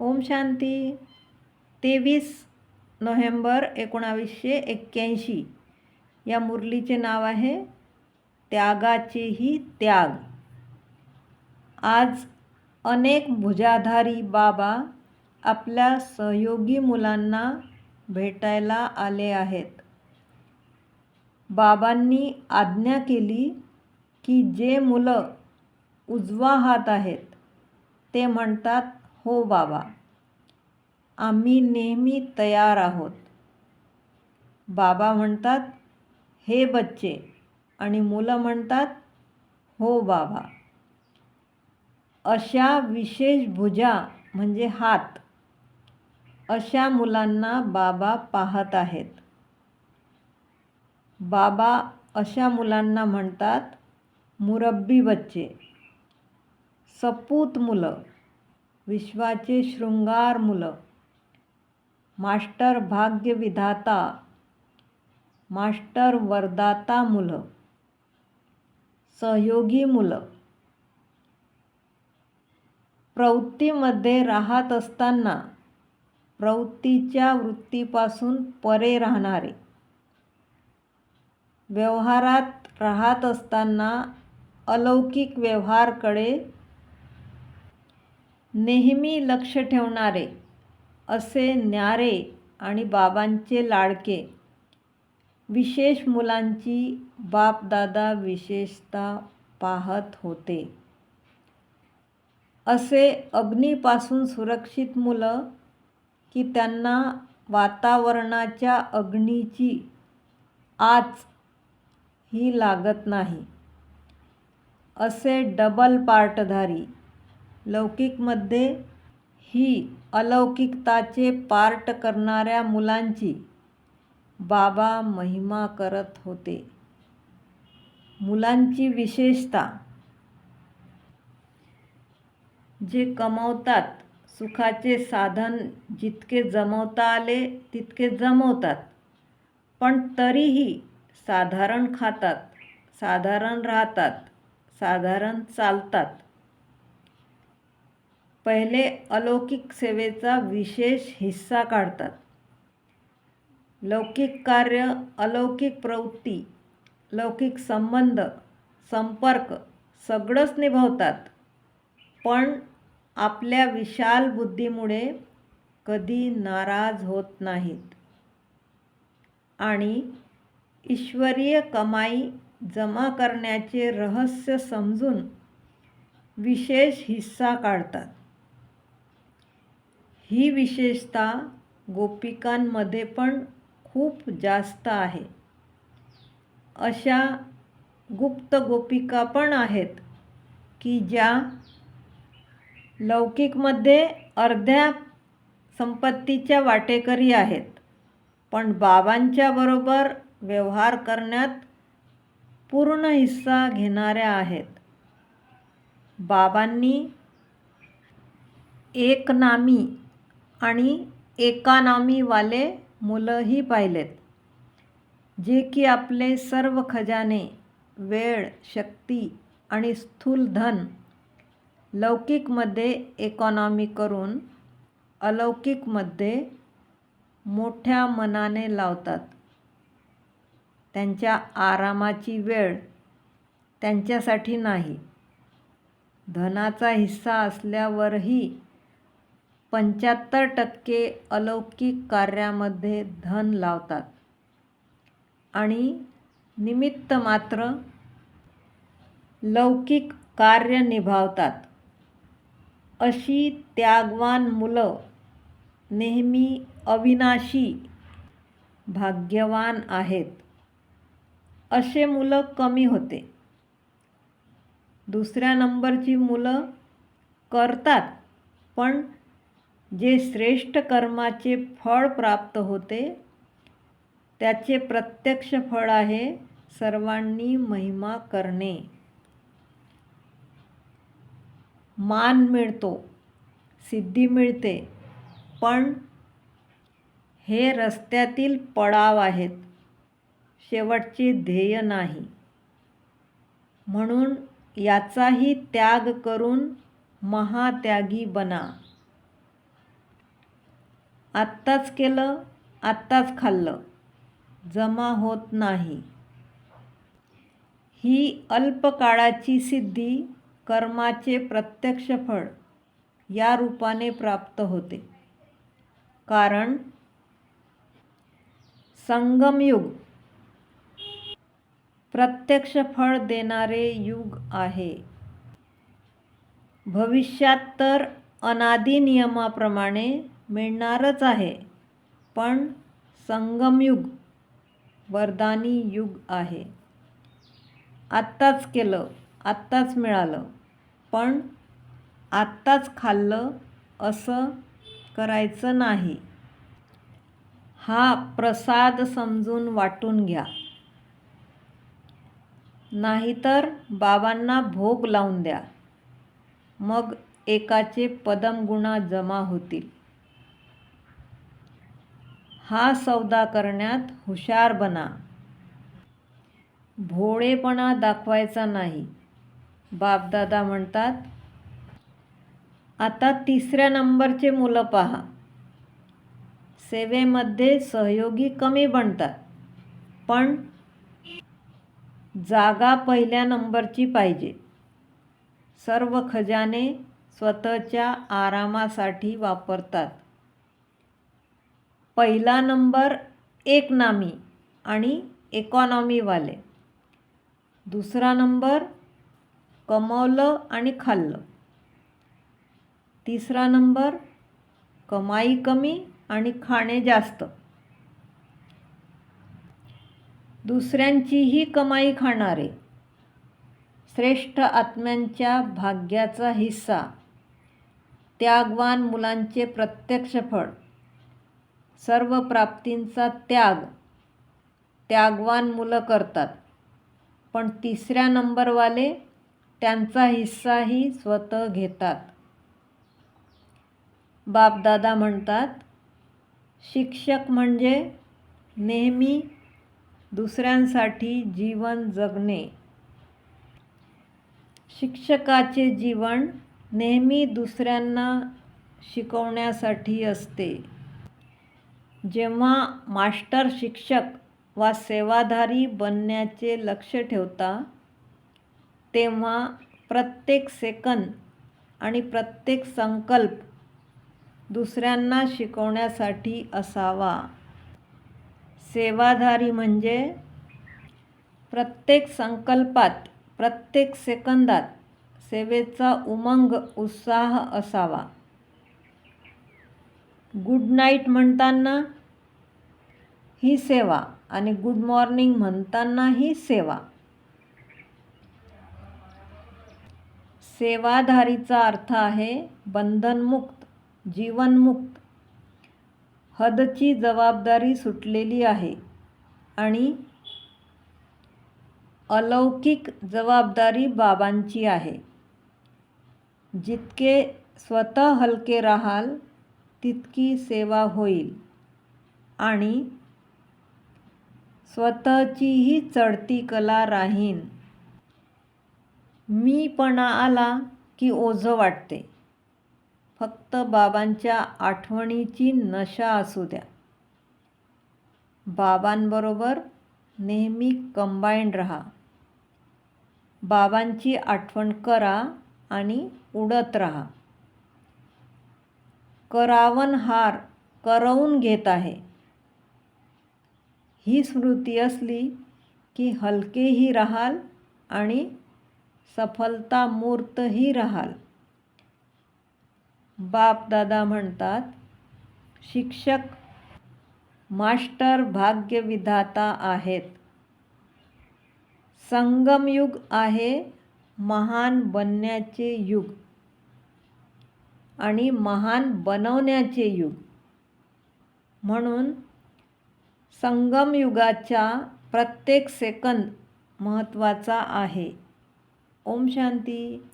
ओम शांती. तेवीस नोव्हेंबर एकोणावीसशे एक्क्याऐंशी. या मुरलीचे नाव आहे त्यागाचेही त्याग. आज अनेक भुजाधारी बाबा आपल्या सहयोगी मुलांना भेटायला आले आहेत. बाबांनी आज्ञा केली की जे मुलं उजवा हात आहेत ते म्हणतात हो बाबा. आम्ही नेहमी तयार आहोत. बाबा म्हणतात हे बच्चे. आणि मुलं म्हणतात हो बाबा. अशा विशेष भुजा म्हणजे हात. अशा मुलांना बाबा पाहत आहेत. बाबा अशा मुलांना म्हणतात मुरब्बी बच्चे. सपूत मुलं. विश्वाचे शृंगार मुलं. मास्टर भाग्यविधाता मास्टर वरदाता मुलं. सहयोगी मुलं. प्रवृत्तीमध्ये राहत असताना प्रवृत्तीच्या वृत्तीपासून परे राहणारे. व्यवहारात राहत असताना अलौकिक व्यवहारकडे नेहमी लक्ष ठेवणारे असे न्यारे आणि बाबांचे लाडके. विशेष मुलांची बापदादा विशेषता पाहत होते. असे अग्नीपासून सुरक्षित मुलं की त्यांना वातावरणाच्या अग्नीची आच ही लागत नाही. असे डबल पार्टधारी लौकिकमध्ये ही अलौकिकताचे पार्ट करणाऱ्या मुलांची बाबा महिमा करत होते. मुलांची विशेषता जे कमवतात सुखाचे साधन जितके जमवता आले तितके जमवतात. पण तरीही साधारण खातात साधारण राहतात साधारण चालतात. पहिले अलौकिक सेवेचा विशेष हिस्सा काढतात. लौकिक कार्य अलौकिक प्रवृत्ती लौकिक संबंध संपर्क सगळंच निभवतात. पण आपल्या विशाल बुद्धीमुळे कधी नाराज होत नाहीत. आणि ईश्वरीय कमाई जमा करण्याचे रहस्य समजून विशेष हिस्सा काढतात. ही विशेषता गोपिकांमध्ये पण खूप जास्त आहे. अशा गुप्त गोपिका पण आहेत की ज्या लौकिकमध्ये अर्ध्या संपत्तीच्या वाटेकरी आहेत. पण बाबांच्या बरोबर व्यवहार करण्यात पूर्ण हिस्सा घेणाऱ्या आहेत. बाबांनी एकनामी आणि एकानामीवाले मुलंही पाहिलेत जे की आपले सर्व खजाने वेळ शक्ती आणि स्थूल धन लौकिकमध्ये इकॉनॉमी करून अलौकिकमध्ये मोठ्या मनाने लावतात. त्यांच्या आरामाची वेळ त्यांच्यासाठी नाही. धनाचा हिस्सा असल्यावरही पंच्याहत्तर टक्के अलौकिक कार्यामध्ये धन लावतात. आणि निमित्त मात्र लौकिक कार्य निभावतात. अशी त्यागवान मुलं नेहमी अविनाशी भाग्यवान आहेत. असे मुलं कमी होते. दुसऱ्या नंबरची मुलं करतात पण जे श्रेष्ठ कर्माचे फळ प्राप्त होते त्याचे प्रत्यक्ष फळ आहे सर्वांनी महिमा करणे. मान मिळतो सिद्धी मिळते पण हे रस्त्यातील पडाव आहेत शेवटचे ध्येय नाही. म्हणून याचाही त्याग करून महात्यागी बना. आत्ताच केलं आत्ताच खाल्लं. जमा होत नाही. ही अल्पकाळाची सिद्धी कर्माचे प्रत्यक्ष फळ या रूपाने प्राप्त होते. कारण संगमयुग प्रत्यक्ष फळ देणारे युग आहे. भविष्यात तर अनादी नियमाप्रमाणे मिळणारच आहे. पण संगमयुग वरदानी युग आहे. आत्ताच केलं आत्ताच मिळालं. पण आत्ताच खाल्लं असं करायचं नाही. हा प्रसाद समजून वाटून घ्या. नाहीतर बाबांना भोग लावून द्या. मग एकाचे पदमगुणा जमा होतील. हा सौदा करण्यात हुशार बना. भोळेपणा दाखवायचा नाही. बापदादा म्हणतात आता तिसऱ्या नंबरचे मुलं पहा. सेवेमध्ये सहयोगी कमी बनतात. पण जागा पहिल्या नंबरची पाहिजे. सर्व खजाने स्वतःच्या आरामासाठी वापरतात. पहिला नंबर एक नामी आणि इकॉनॉमीवाले दुसरा नंबर कमवलं आणि खाल्लं. तिसरा नंबर कमाई कमी आणि खाणे जास्त. दुसऱ्यांचीही कमाई खाणारे. श्रेष्ठ आत्म्यांच्या भाग्याचा हिस्सा. त्यागवान मुलांचे प्रत्यक्ष फळ. सर्व प्राप्तींचा त्याग त्यागवान मुलं करतात. पण तिसऱ्या नंबरवाले त्यांचा हिस्साही स्वतः घेतात. बापदादा म्हणतात शिक्षक म्हणजे नेहमी दुसऱ्यांसाठी जीवन जगणे. शिक्षकाचे जीवन नेहमी दुसऱ्यांना शिकवण्यासाठी असते. जेव्हा मास्टर शिक्षक वा सेवाधारी बनण्याचे लक्ष ठेवता तेव्हा प्रत्येक सेकंद आणि प्रत्येक संकल्प दुसऱ्यांना शिकवण्यासाठी असावा. सेवाधारी म्हणजे प्रत्येक संकल्पात प्रत्येक सेकंदात सेवेचा उमंग उत्साह असावा. गुड नाईट म्हणताना ही सेवा आणि गुड मॉर्निंग म्हणताना ही सेवा. सेवाधारीचा अर्थ आहे बंधनमुक्त जीवनमुक्त. हदची जबाबदारी सुटलेली आहे आणि अलौकिक जबाबदारी बाबांची आहे. जितके स्वतः हलके राहाल तितकी सेवा होईल. आणि स्वतःचीही चढती कला राहीन. मीपणा आला की ओझं वाटते. फक्त बाबांच्या आठवणीची नशा असू द्या. बाबांबरोबर नेहमी कंबाईंड राहा. बाबांची आठवण करा आणि उडत राहा. करावन हार करवून घेत आहे. ही स्मृती असली की हलकेही राहाल आणि सफलता मूर्तही राहाल. बापदादा म्हणतात शिक्षक मास्टर भाग्यविधाता आहेत. संगमयुग आहे महान बनण्याचे युग. आणि महान बनवण्याचे युग. म्हणून संगमयुगाच्या प्रत्येक सेकंद महत्त्वाचा आहे. ओम शांती.